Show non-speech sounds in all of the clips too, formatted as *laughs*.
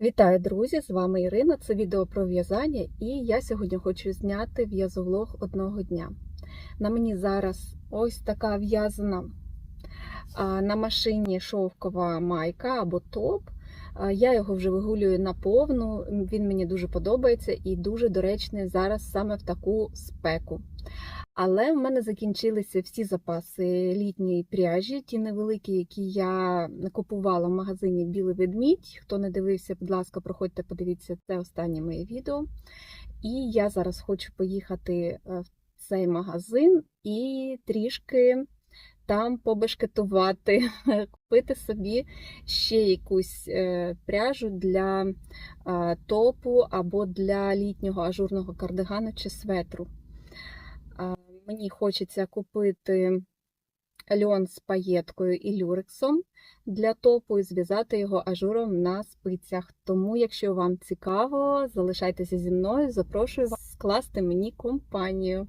Вітаю, друзі! З вами Ірина. Це відео про в'язання, і я сьогодні хочу зняти в'язовлог одного дня. На мені зараз ось така в'язана на машині шовкова майка або топ. Я його вже вигулюю наповну. Він мені дуже подобається і дуже доречний зараз саме в таку спеку. Але в мене закінчилися всі запаси літньої пряжі, ті невеликі, які я купувала в магазині Білий ведмідь. Хто не дивився, будь ласка, проходьте, подивіться це останнє моє відео. І я зараз хочу поїхати е, в цей магазин і трішки там побешкетувати, *laughs* купити собі ще якусь е, пряжу для е, топу або для літнього ажурного кардигану чи светру. Мені хочеться купити льон з паєткою і люрексом для топу і зв'язати його ажуром на спицях. Тому, якщо вам цікаво, залишайтеся зі мною, запрошую вас скласти мені компанію.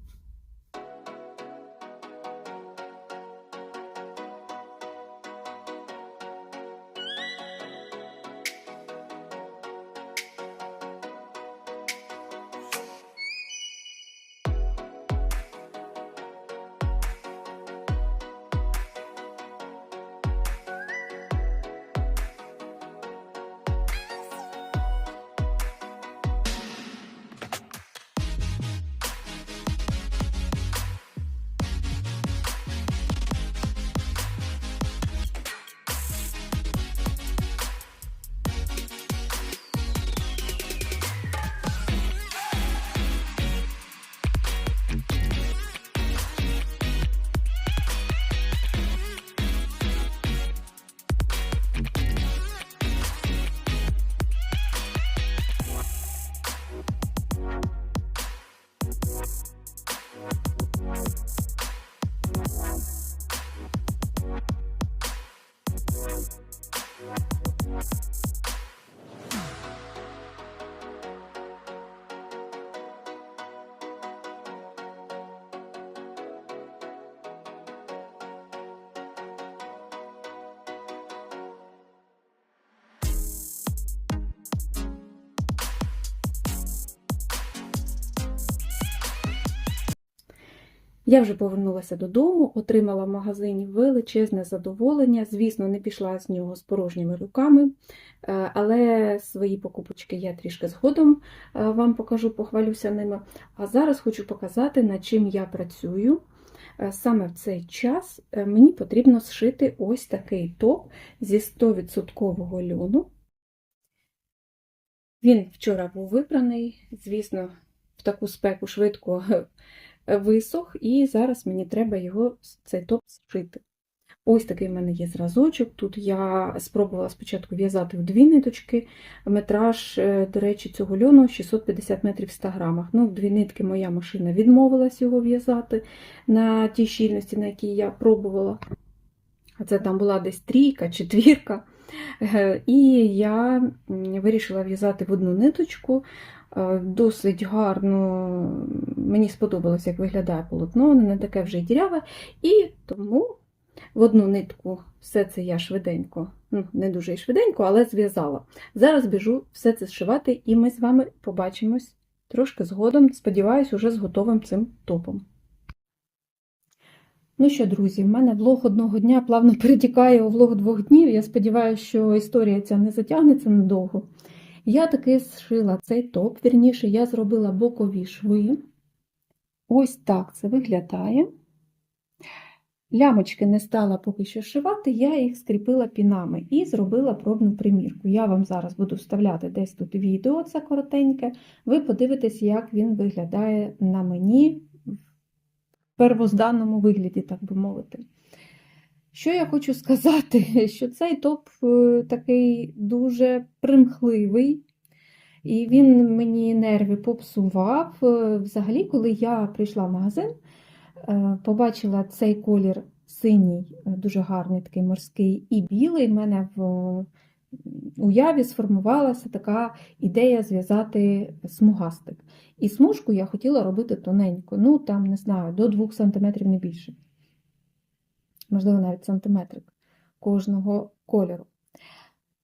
Я вже повернулася додому, отримала в магазині величезне задоволення. Звісно, не пішла з нього з порожніми руками, е, але свої покупочки я трішки згодом е, вам покажу, похвалюся ними. А зараз хочу показати, над чим я працюю. Е, Саме в цей час мені потрібно зшити ось такий топ зі 100% льону. Він вчора був вибраний, звісно, в таку спеку швидко висох, і зараз мені треба його цей топ зшити. Ось такий в мене є зразочок. Тут я спробувала спочатку в'язати в дві ниточки. Метраж, е, до речі, цього льону 650 метрів в 100 грамах. Ну, в дві нитки моя машина відмовилась його в'язати на тій щільності, на якій я пробувала. А це там була десь трійка, четвірка. Е, І я вирішила в'язати в одну ниточку. Е, Досить гарно, мені сподобалось, як виглядає полотно, воно не таке вже й діряве. І тому в одну нитку все це я швиденько, ну, не дуже й швиденько, але зв'язала. Зараз біжу все це зшивати, і ми з вами побачимось трошки згодом, сподіваюсь, уже з готовим цим топом. Ну що, друзі, в мене влог одного дня плавно перетікає у влог двох днів. Я сподіваюся, що історія ця не затягнеться надовго. Я таки зшила цей топ, вірніше, я зробила бокові шви. Ось так це виглядає. Лямочки не стала поки що шивати, я їх скріпила пінами і зробила пробну примірку. Я вам зараз буду вставляти десь тут відео, це коротеньке. Ви подивитесь, як він виглядає на мені в первозданному вигляді, так би мовити. Що я хочу сказати, *laughs* що цей топ е, такий дуже примхливий, і він мені нерви попсував. Е, Взагалі, коли я прийшла в магазин, е, побачила цей колір синій, дуже гарний, такий морський, і білий, в мене в уяві сформувалася така ідея зв'язати смугастик. І смужку я хотіла робити тоненько, ну там, не знаю, до 2 см не більше можливо, навіть сантиметрик кожного кольору.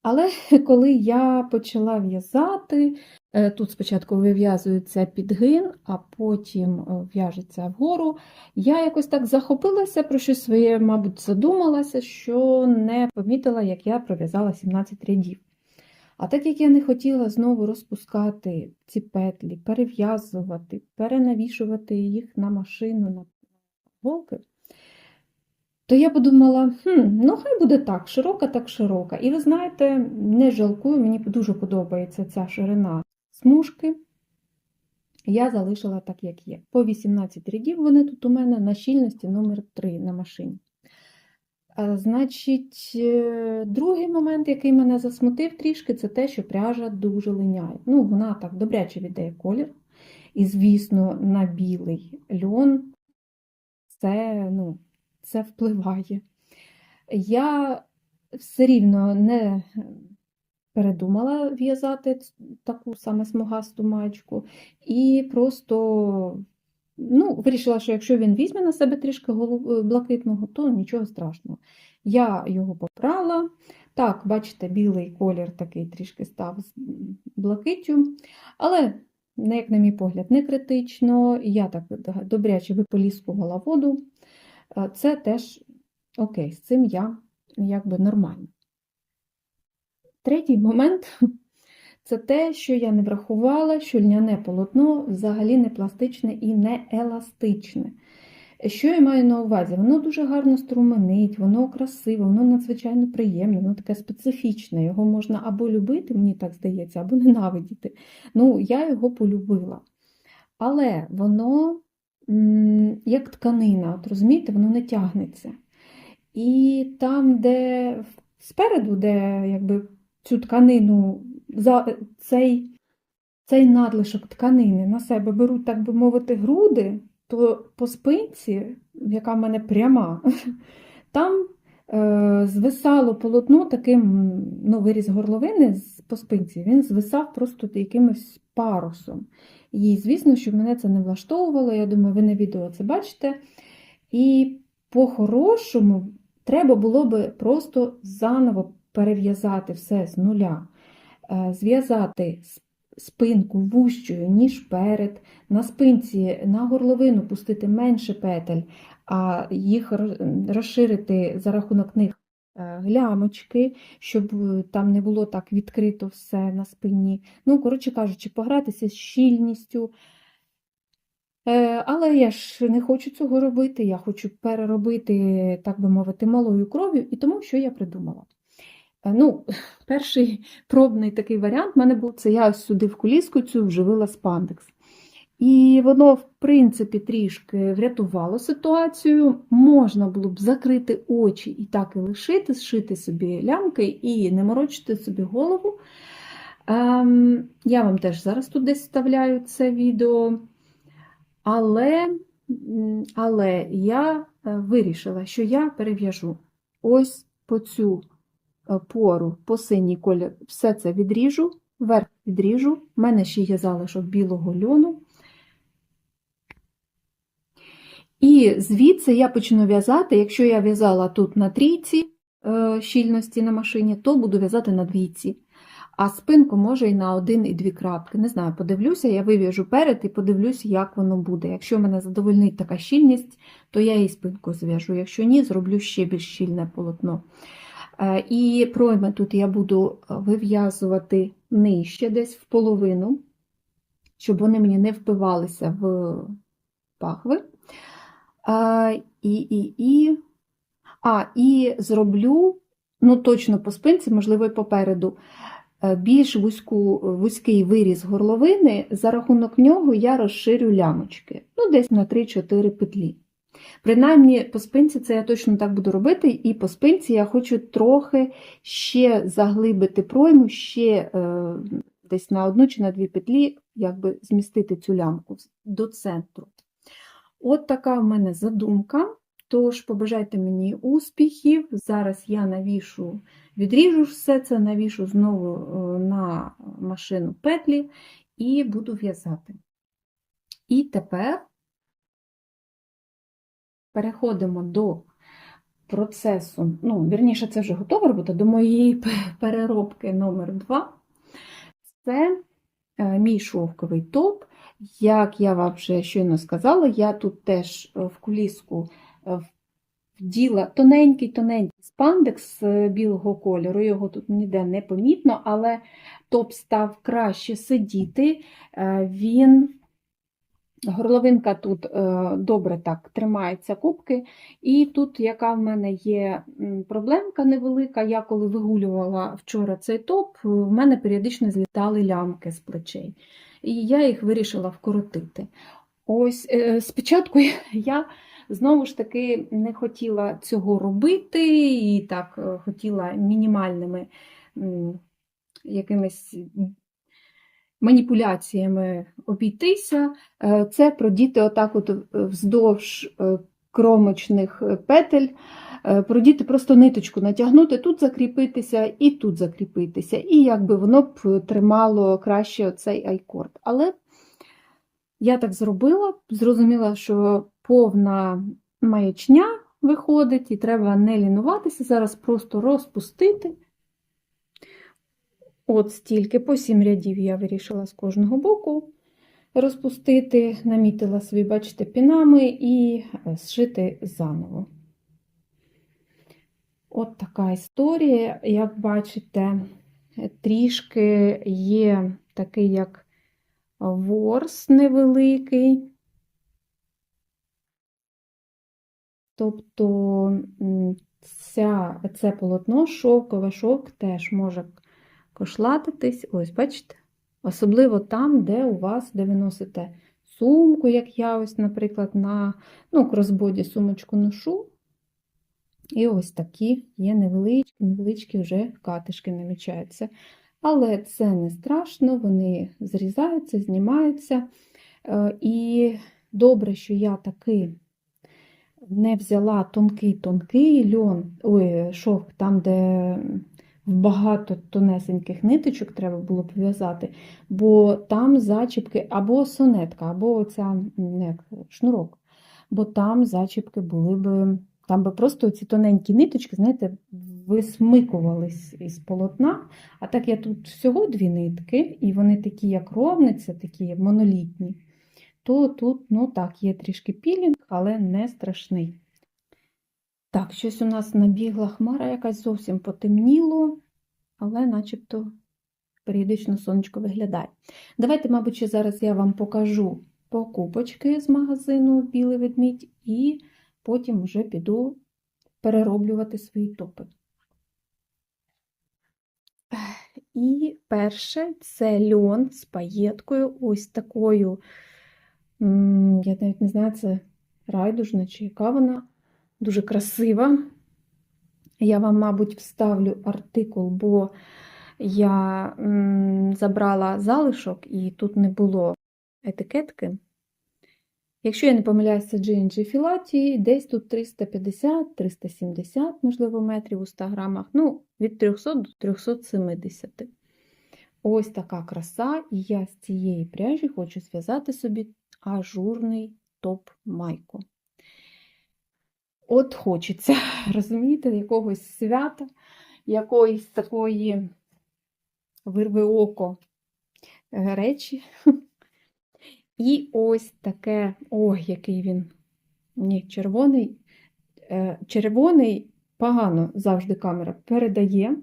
Але *laughs* коли я почала в'язати, е, тут спочатку вив'язується підгин, а потім е, в'яжеться вгору, я якось так захопилася про щось своє, мабуть, задумалася, що не помітила, як я пров'язала 17 рядів. А так як я не хотіла знову розпускати ці петлі, перев'язувати, перенавішувати їх на машину, на голки, то я подумала, хм, ну хай буде так, широка, так широка. І ви знаєте, не жалкую, мені дуже подобається ця ширина смужки. Я залишила так, як є. По 18 рядів вони тут у мене на щільності номер 3 на машині. А, Значить, е, другий момент, який мене засмутив трішки, це те, що пряжа дуже линяє. Ну, вона так добряче віддає колір. І, звісно, на білий льон це, ну, це впливає. Я все рівно не передумала в'язати таку саме смугасту маєчку, і просто ну, вирішила, що якщо він візьме на себе трішки блакитного, то нічого страшного. Я його попрала. Так, бачите, білий колір такий трішки став з блакиттю, але, як на мій погляд, не критично. Я так добряче виполіскувала воду. Е, Це теж окей, з цим я якби нормально. Третій момент це те, що я не врахувала, що льняне полотно взагалі не пластичне і не еластичне. Що я маю на увазі? Воно дуже гарно струменить, воно красиве, воно надзвичайно приємне, воно таке специфічне. Його можна або любити, мені так здається, або ненавидіти. Ну, я його полюбила. Але воно як тканина, от розумієте, воно не тягнеться. І там, де спереду, де якби цю тканину, за цей, цей надлишок тканини на себе беруть, так би мовити, груди, то по спинці, яка в мене пряма, *laughs* там е, звисало полотно таким, ну, виріз горловини по спинці, він звисав просто якимось парусом. І, звісно, що мене це не влаштовувало. Я думаю, ви на відео це бачите. І по-хорошому треба було би просто заново перев'язати все з нуля, Е, зв'язати спинку вущою, ніж перед, на спинці, на горловину пустити менше петель, а їх розширити за рахунок них глямочки, щоб е, там не було так відкрито все на спині. Ну, коротше кажучи, погратися з щільністю. Е, Але я ж не хочу цього робити, я хочу переробити, так би мовити, малою кров'ю, і тому що я придумала. Е, Ну, *laughs* перший пробний такий варіант в мене був це я сюди в коліску цю вживила спандекс. І воно, в принципі, трішки врятувало ситуацію. Можна було б закрити очі і так і лишити, зшити собі лямки і не морочити собі голову. Ем, я вам теж зараз тут десь вставляю це відео. Але, але я е, вирішила, що я перев'яжу ось по цю е, пору, по синій колір, все це відріжу, верх відріжу. У мене ще є залишок білого льону. І звідси я почну в'язати, якщо я в'язала тут на трійці е, щільності на машині, то буду в'язати на двійці. А спинку може і на один, і дві крапки. Не знаю, подивлюся, я вив'яжу перед і подивлюся, як воно буде. Якщо мене задовольнить така щільність, то я і спинку зв'яжу. Якщо ні, зроблю ще більш щільне полотно. Е, І пройми тут я буду е, вив'язувати нижче, десь в половину, щоб вони мені не впивалися в пахви. І, і, і. А, і зроблю, ну точно по спинці, можливо, і попереду, е, більш вузьку, вузький виріз горловини, за рахунок нього я розширю лямочки, ну десь на 3-4 петлі. Принаймні, по спинці це я точно так буду робити, і по спинці я хочу трохи ще заглибити пройму, ще е, десь на одну чи на дві петлі, якби змістити цю лямку до центру. От така в мене задумка. Тож побажайте мені успіхів. Зараз я навішу, відріжу все це, навішу знову е, на машину петлі і буду в'язати. І тепер переходимо до процесу, ну, вірніше, це вже готова робота до моєї переробки номер 2 Це е, мій шовковий топ. Як я вам вже щойно сказала, я тут теж е, в куліску е, вділа тоненький-тоненький спандекс е, білого кольору, його тут ніде не помітно, але топ став краще сидіти. Він, горловинка тут добре так тримається кубки. І тут, яка в мене є проблемка невелика, я коли вигулювала вчора цей топ, в мене періодично злітали лямки з плечей. І я їх вирішила вкоротити. Ось е, спочатку я знову ж таки не хотіла цього робити, і так е, хотіла мінімальними якимись маніпуляціями обійтися. Е, Це продіти отак от вздовж кромочних петель, продіти просто ниточку натягнути, тут закріпитися і тут закріпитися. І якби воно б тримало краще цей айкорд. Але я так зробила, зрозуміла, що повна маячня виходить, і треба не лінуватися, зараз просто розпустити. От стільки, по сім рядів я вирішила з кожного боку розпустити, намітила собі, бачите, пінами і е, зшити заново. От така історія, як бачите, трішки є такий як ворс невеликий. Тобто ця, це полотно шовкове шовк теж може кошлатитись. Ось, бачите? Особливо там, де у вас, де ви носите сумку, як я ось, наприклад, на ну, кросбоді сумочку ношу. І ось такі є невеличкі, невеличкі вже катишки намічаються. Але це не страшно, вони зрізаються, знімаються. Е, І добре, що я таки не взяла тонкий-тонкий льон, ой, шовк, там, де багато тонесеньких ниточок треба було пов'язати, бо там зачіпки або сонетка, або оця як, шнурок, бо там зачіпки були б, там би просто ці тоненькі ниточки, знаєте, висмикувались із полотна. А так я тут всього дві нитки, і вони такі, як ровниця, такі монолітні, то тут, ну так, є трішки пілінг, але не страшний. Так, щось у нас набігла хмара, якась зовсім потемніло, але начебто періодично сонечко виглядає. Давайте, мабуть, зараз я вам покажу покупочки з магазину Білий ведмідь, і потім вже піду перероблювати свої топи. І перше це льон з паєткою, ось такою, я навіть не знаю, це райдужна чи яка вона. Дуже красива. Я вам, мабуть, вставлю артикул, бо я забрала залишок і тут не було етикетки. Якщо я не помиляюся, G&G Філаті, десь тут 350-370, можливо, метрів у 100 грамах. Ну, від 300 до 370. Ось така краса, і я з цієї пряжі хочу зв'язати собі ажурний топ-майку. От хочеться, *laughs* розумієте, якогось свята, якоїсь такої вирви око е, речі. І ось таке, ой, який він. Ні, червоний. Е, Червоний погано завжди камера передає.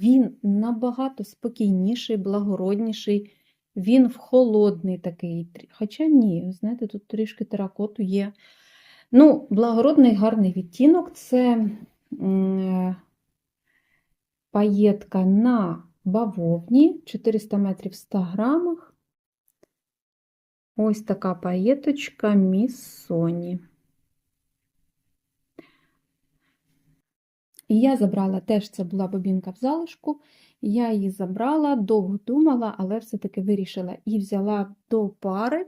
Він набагато спокійніший, благородніший. Він в холодний такий. Хоча ні, знаєте, тут трішки теракоту є. Ну, благородний гарний відтінок це паєтка на бавовні 400 метрів в 100 грамах. Ось така паєточка Міссоні. І я забрала теж це була бобінка в залишку. Я її забрала, довго думала, але все-таки вирішила і взяла до пари.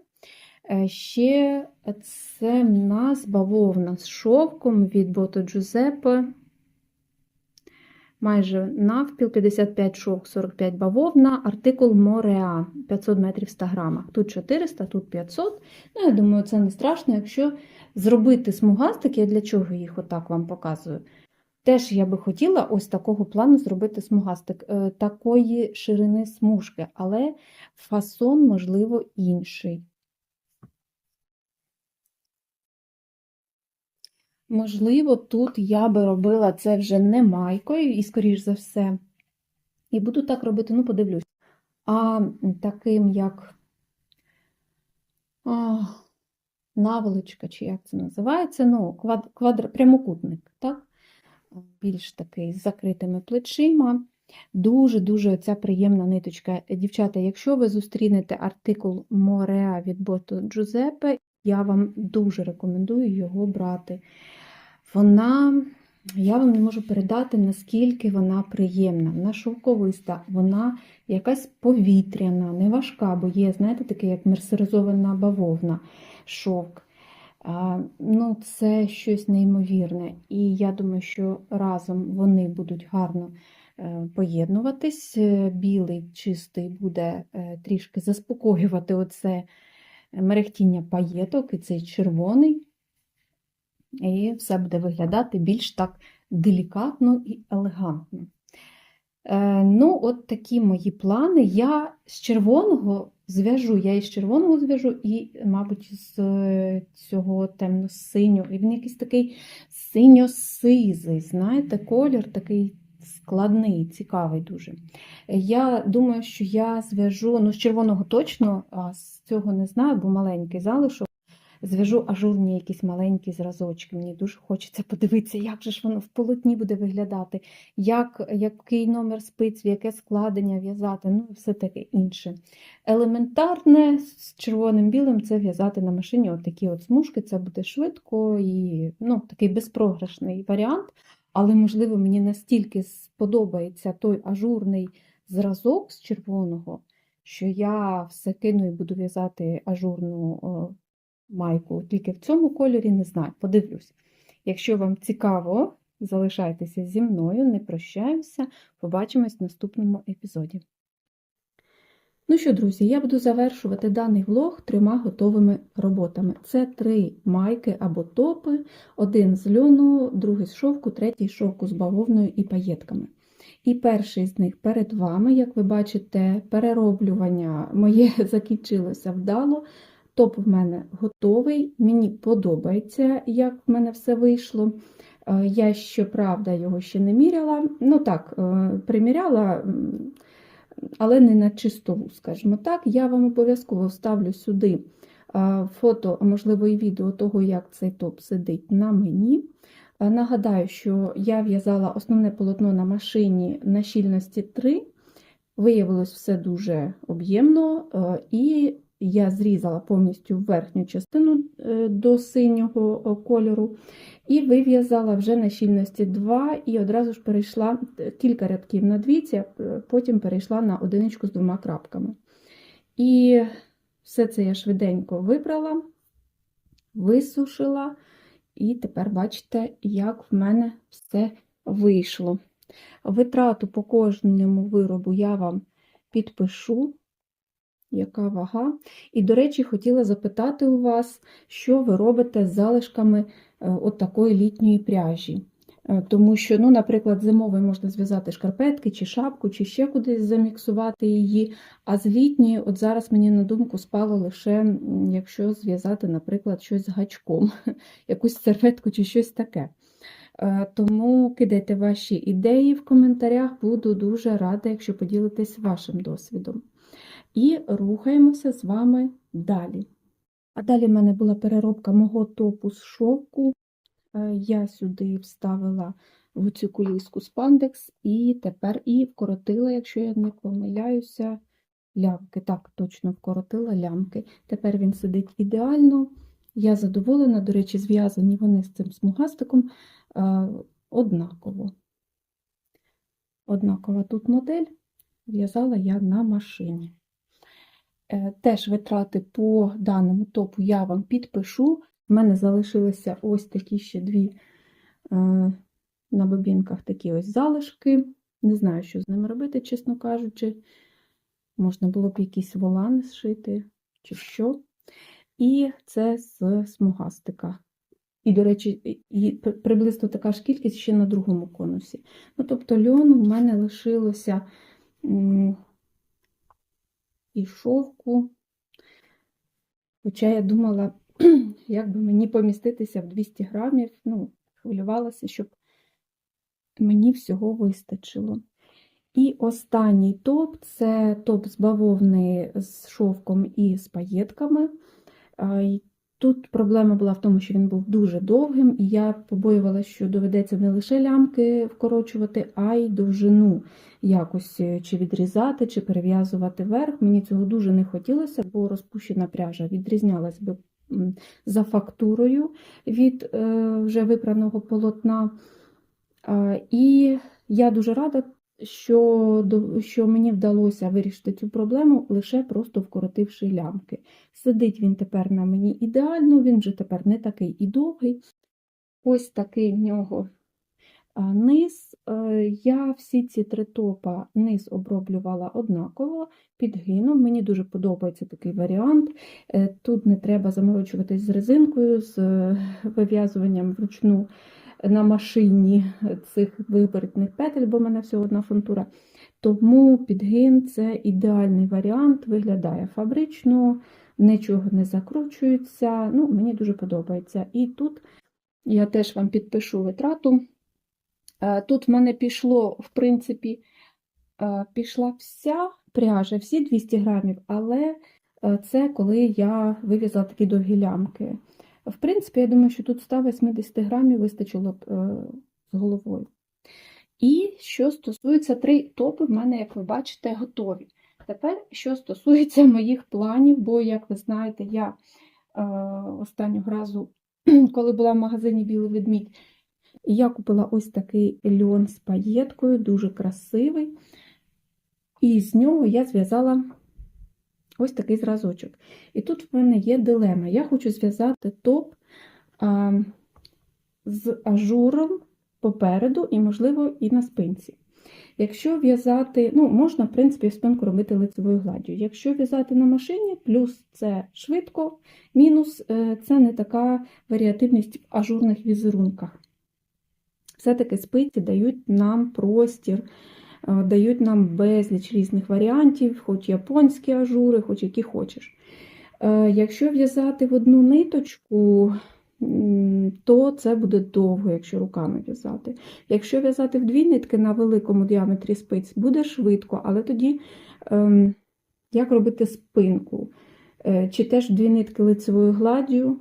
Е, Ще це в нас бавовна з шовком від Бото Джузеппе. Майже навпіл, 55 шовк, 45 бавовна, артикул Мореа 500 метрів 100 грамах. Тут 400, тут 500. Ну, я думаю, це не страшно, якщо зробити смугастики, я для чого їх отак вам показую. Теж я би хотіла ось такого плану зробити смугастик, е, такої ширини смужки, але фасон, можливо, інший. Можливо, тут я би робила це вже не майкою, і, скоріш за все, і буду так робити, ну, подивлюсь. А таким як а, наволочка, чи як це називається, ну, квад, квадр, прямокутник, так? Більш такий з закритими плечима. Дуже-дуже ця приємна ниточка. Дівчата, якщо ви зустрінете артикул Мореа від боту Джузеппе, я вам дуже рекомендую його брати. Вона, я вам не можу передати, наскільки вона приємна. Вона шовковиста, вона якась повітряна, не важка, бо є, знаєте, таке, як мерсеризована бавовна, шовк. Ну, Це щось неймовірне. І я думаю, що разом вони будуть гарно е, поєднуватись. Е, Білий, чистий буде е, трішки заспокоювати оце мерехтіння паєток, і цей червоний. І все буде виглядати більш так делікатно і елегантно. Е, ну, от такі мої плани. Я з червоного зв'яжу, я із червоного зв'яжу, і, мабуть, з е, цього темно-синього. І він якийсь такий синьо-сизий, знаєте, колір такий складний, цікавий дуже. Я думаю, що я зв'яжу, ну, з червоного точно, а з цього не знаю, бо маленький залишок. Зв'яжу ажурні якісь маленькі зразочки. Мені дуже хочеться подивитися, як же ж воно в полотні буде виглядати, як, який номер спиць, яке складення в'язати, ну все таке інше. Елементарне з червоним білим це в'язати на машині от такі от смужки, це буде швидко і ну, такий безпрограшний варіант. Але, можливо, мені настільки сподобається той ажурний зразок з червоного, що я все кину і буду в'язати ажурну майку. Тільки в цьому кольорі не знаю, подивлюсь. Якщо вам цікаво, залишайтеся зі мною, не прощаємося, побачимось в наступному епізоді. Ну що, друзі, я буду завершувати даний влог трьома готовими роботами. Це три майки або топи, один з льону, другий з шовку, третій з шовку з бавовною і паєтками. І перший з них перед вами, як ви бачите, перероблювання моє *laughs* закінчилося вдало. Топ в мене готовий, мені подобається, як в мене все вийшло. Е, я, щоправда, його ще не міряла. Ну так, е, приміряла, але не на чистову, скажімо так. Я вам обов'язково вставлю сюди е, фото, а можливо, і відео того, як цей топ сидить на мені. Нагадаю, що я в'язала основне полотно на машині на щільності 3. Виявилось все дуже об'ємно і я зрізала повністю верхню частину е, до синього кольору, і вив'язала вже на щільності 2, і одразу ж перейшла е, кілька рядків на двійці, е, потім перейшла на одиничку з двома крапками. І все це я швиденько вибрала, висушила, і тепер бачите, як в мене все вийшло. Витрату по кожному виробу я вам підпишу яка вага. І, до речі, хотіла запитати у вас, що ви робите з залишками е, от такої літньої пряжі. Е, тому що, ну, наприклад, зимовою можна зв'язати шкарпетки чи шапку, чи ще кудись заміксувати її. А з літньої, от зараз мені на думку спало лише, якщо зв'язати, наприклад, щось з гачком, *laughs* якусь серветку чи щось таке. Е, тому кидайте ваші ідеї в коментарях, буду дуже рада, якщо поділитесь вашим досвідом. І рухаємося з вами далі. А далі в мене була переробка мого топу з шовку. Е, я сюди вставила в цю куліску спандекс, і тепер і вкоротила, якщо я не помиляюся, лямки. Так, точно вкоротила лямки. Тепер він сидить ідеально. Я задоволена, до речі, зв'язані вони з цим смугастиком е, однаково. Однакова тут модель в'язала я на машині. Е, теж витрати по даному топу я вам підпишу. У мене залишилися ось такі ще дві е, на бобінках такі ось залишки. Не знаю, що з ними робити, чесно кажучи. Можна було б якісь волани зшити чи що. І це з смугастика. І, до речі, приблизно така ж кількість ще на другому конусі. Ну, тобто льону в мене лишилося і шовку. Хоча я думала, *clears throat* як би мені поміститися в 200 грамів, ну, хвилювалася, щоб мені всього вистачило. І останній топ це топ з бавовни з шовком і з паєтками. Тут проблема була в тому, що він був дуже довгим, і я побоювалася, що доведеться не лише лямки вкорочувати, а й довжину якось е, чи відрізати, чи перев'язувати верх. Мені цього дуже не хотілося, бо розпущена пряжа відрізнялась би за фактурою від е, вже випраного полотна. І я дуже рада, що, що мені вдалося вирішити цю проблему, лише просто вкоротивши лямки. Сидить він тепер на мені ідеально, він вже тепер не такий і довгий. Ось такий в нього низ. Е, Я всі ці три топа низ оброблювала однаково, підгином. Мені дуже подобається такий варіант. Е, Тут не треба заморочуватись з резинкою, з е, вив'язуванням вручну на машині цих виборотних петель, бо в мене всього одна фунтура. Тому підгин це ідеальний варіант, виглядає фабрично, нічого не закручується. Ну, Мені дуже подобається. І тут я теж вам підпишу витрату. Е, Тут в мене пішло, в принципі, е, пішла вся пряжа, всі 200 грамів, але е, це коли я вив'язала такі довгі лямки. В принципі, я думаю, що тут 180 грамів вистачило б е, з головою. І що стосується три топи, в мене, як ви бачите, готові. Тепер, що стосується моїх планів, бо, як ви знаєте, я е, останнього разу, *clears throat* коли була в магазині Білий ведмідь, я купила ось такий льон з паєткою, дуже красивий. І з нього я зв'язала ось такий зразочок. І тут в мене є дилема. Я хочу зв'язати топ а, з ажуром попереду і, можливо, і на спинці. Якщо в'язати, ну, можна, в принципі, в спинку робити лицевою гладдю. Якщо в'язати на машині, плюс це швидко, мінус е, це не така варіативність в ажурних візерунках. Все-таки спиці дають нам простір, дають нам безліч різних варіантів, хоч японські ажури, хоч які хочеш. Е, Якщо в'язати в одну ниточку, то це буде довго, якщо руками в'язати. Якщо в'язати в дві нитки на великому діаметрі спиць, буде швидко, але тоді ем, як робити спинку? Е, Чи теж дві нитки лицевою гладдю,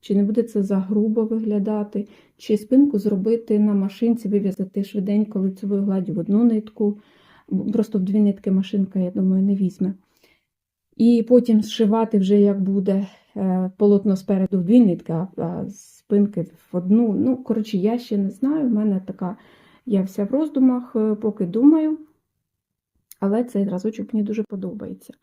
чи не буде це загрубо виглядати, чи спинку зробити на машинці, вив'язати швиденько лицевою гладдю в одну нитку, просто в дві нитки машинка, я думаю, не візьме. І потім зшивати вже як буде е, полотно спереду в дві нитки, а- спинки в одну. Ну, коротше, я ще не знаю. В мене така, я вся в роздумах, е, поки думаю. Але цей зразочок мені дуже подобається.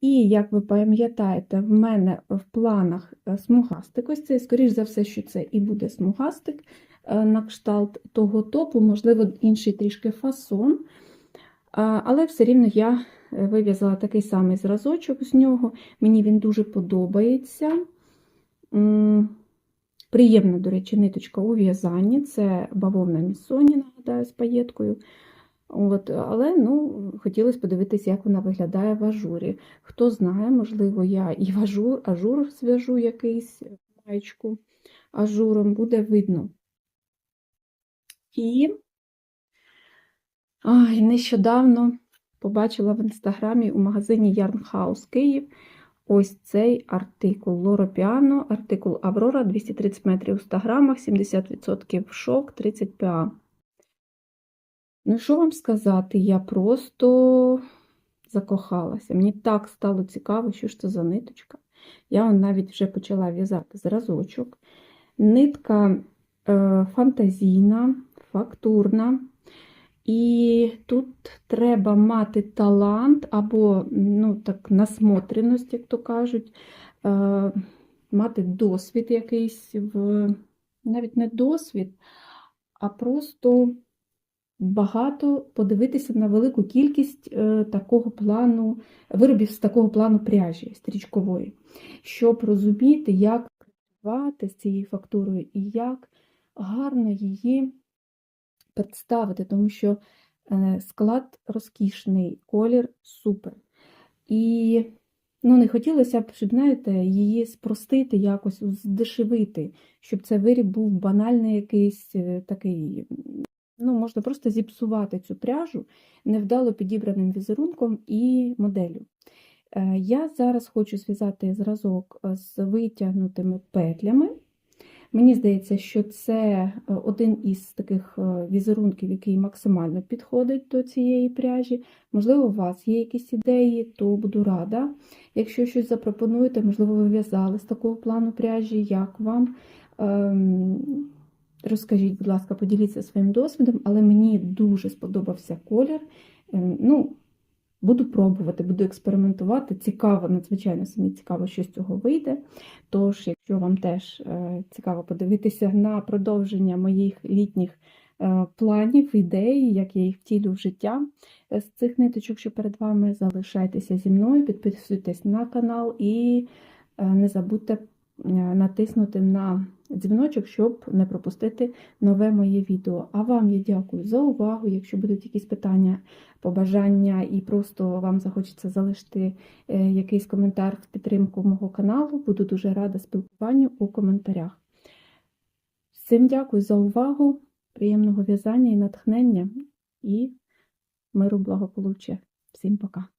І, як ви пам'ятаєте, в мене в планах е, смугастик. Ось це, скоріш за все, що це і буде смугастик е, на кшталт того топу, можливо, інший трішки фасон. Але все рівно я е, вив'язала такий самий зразочок з нього. Мені він дуже подобається. Приємна, до речі, ниточка у в'язанні. Це бавовна місоні, нагадаю, з паєткою. От, але ну, хотілося подивитися, як вона виглядає в ажурі. Хто знає, можливо, я і в ажур, ажур зв'яжу якийсь маєчку ажуром, буде видно. І ай, нещодавно побачила в інстаграмі у магазині House Київ ось цей артикул Лоро Піано, артикул Аврора 230 метрів у 100 грамах, 70% шовк, 30 ПА. Ну, що вам сказати, я просто закохалася. Мені так стало цікаво, що ж це за ниточка. Я навіть вже почала в'язати зразочок. Нитка е, фантазійна, фактурна. І тут треба мати талант або ну, так, насмотреність, як то кажуть, е, мати досвід якийсь в навіть не досвід, а просто багато подивитися на велику кількість е, такого плану, виробів з такого плану пряжі стрічкової, щоб розуміти, як працювати з цією фактурою і як гарно її представити, тому що е, склад розкішний, колір супер. І ну, не хотілося б, щоб, знаєте, її спростити, якось здешевити, щоб цей виріб був банальний якийсь е, такий. Ну, можна просто зіпсувати цю пряжу невдало підібраним візерунком і моделлю. Е, Я зараз хочу зв'язати зразок е, з витягнутими петлями. Мені здається, що це е, один із таких візерунків, який максимально підходить до цієї пряжі. Можливо, у вас є якісь ідеї, то буду рада. Якщо щось запропонуєте, можливо, ви в'язали з такого плану пряжі, як вам. Розкажіть, будь ласка, поділіться своїм досвідом, але мені дуже сподобався колір. Ем, Ну, буду пробувати, буду експериментувати. Цікаво, надзвичайно самі цікаво, що з цього вийде. Тож, якщо вам теж е, цікаво подивитися на продовження моїх літніх е, планів, ідей, як я їх втілю в життя е, з цих ниточок, що перед вами, залишайтеся зі мною, підписуйтесь на канал і не забудьте натиснути на дзвіночок, щоб не пропустити нове моє відео. А вам я дякую за увагу. Якщо будуть якісь питання, побажання і просто вам захочеться залишити е, якийсь коментар в підтримку мого каналу, буду дуже рада спілкуванню у коментарях. Всім дякую за увагу, приємного в'язання і натхнення і миру благополуччя. Всім пока!